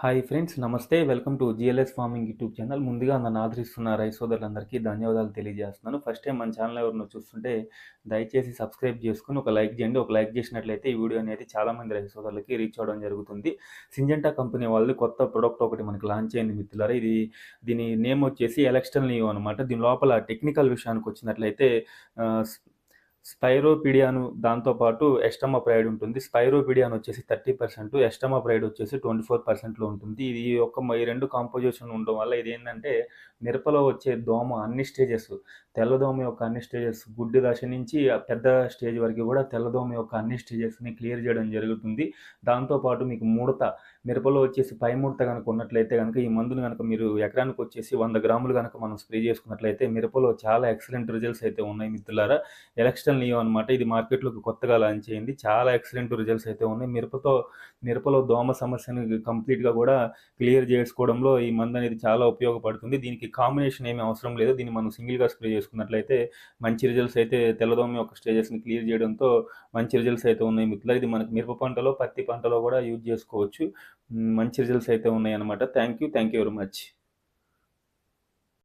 Hi friends నమస్తే. Welcome to GLS farming YouTube channel. ముందుగా నన్ను ఆదరిస్తున్న రై సోదరులందరికీ ధన్యవాదాలు తెలియజేస్తున్నాను. ఫస్ట్ టైం మన ఛానల్ ఎవరినో చూస్తుంటే దయచేసి సబ్స్క్రైబ్ చేసుకుని ఒక లైక్ చేయండి. ఒక లైక్ చేసినట్లయితే ఈ వీడియో అనేది చాలామంది రై సోదరులకి రీచ్ అవ్వడం జరుగుతుంది. సింజెంటా కంపెనీ వాళ్ళు కొత్త ప్రొడక్ట్ ఒకటి మనకి లాంచ్ అయింది మిత్రులారా. ఇది దీని నేమ్ వచ్చేసి ఎలక్షన్ లియో అనమాట దీని లోపల టెక్నికల్ విషయానికి వచ్చినట్లయితే స్పైరోపిడియాను దాంతోపాటు ఎస్టమా ప్రైడ్ ఉంటుంది. స్పైరోపిడియాన్ వచ్చేసి థర్టీ పర్సెంట్ ఎస్టమా ప్రైడ్ వచ్చేసి ట్వంటీ ఫోర్ పర్సెంట్లో ఉంటుంది. ఇది ఒక ఈ రెండు కాంపోజిషన్ ఉండడం వల్ల ఇది ఏంటంటే మిరపలో వచ్చే దోమ అన్ని స్టేజెస్ తెల్లదోమ యొక్క అన్ని స్టేజెస్ గుడ్డి దశ నుంచి పెద్ద స్టేజ్ వరకు కూడా తెల్లదోమ యొక్క అన్ని స్టేజెస్ని క్లియర్ చేయడం జరుగుతుంది. దాంతోపాటు మీకు ముడత మిరపలో వచ్చేసి పై ముడత కనుక ఉన్నట్లయితే కనుక ఈ మందుని కనుక మీరు ఎకరానికి వచ్చేసి వంద గ్రాములు కనుక మనం స్ప్రే చేసుకున్నట్లయితే మిరపలో చాలా ఎక్సలెంట్ రిజల్ట్స్ అయితే ఉన్నాయి మిత్రులారా. ఎలక్షన్ లియో అనమాట ఇది మార్కెట్లోకి కొత్తగా లాంచ్ అయింది. చాలా ఎక్సలెంట్ రిజల్ట్స్ అయితే ఉన్నాయి. మిరపతో మిరపలో దోమ సమస్యను కంప్లీట్గా కూడా క్లియర్ చేసుకోవడంలో ఈ మందు అనేది చాలా ఉపయోగపడుతుంది. దీనికి కాంబినేషన్ ఏమీ అవసరం లేదు. దీన్ని మనం సింగిల్గా స్ప్రే చేసుకున్నట్లయితే మంచి రిజల్ట్స్ అయితే తెల్లదోమ యొక్క స్టేజెస్ని క్లియర్ చేయడంతో మంచి రిజల్ట్స్ అయితే ఉన్నాయి మిత్రులు ఇది మనకి మిరప పంటలో పత్తి పంటలో కూడా యూజ్ చేసుకోవచ్చు. మంచి రిజల్ట్స్ అయితే ఉన్నాయి అనమాట thank you thank you very much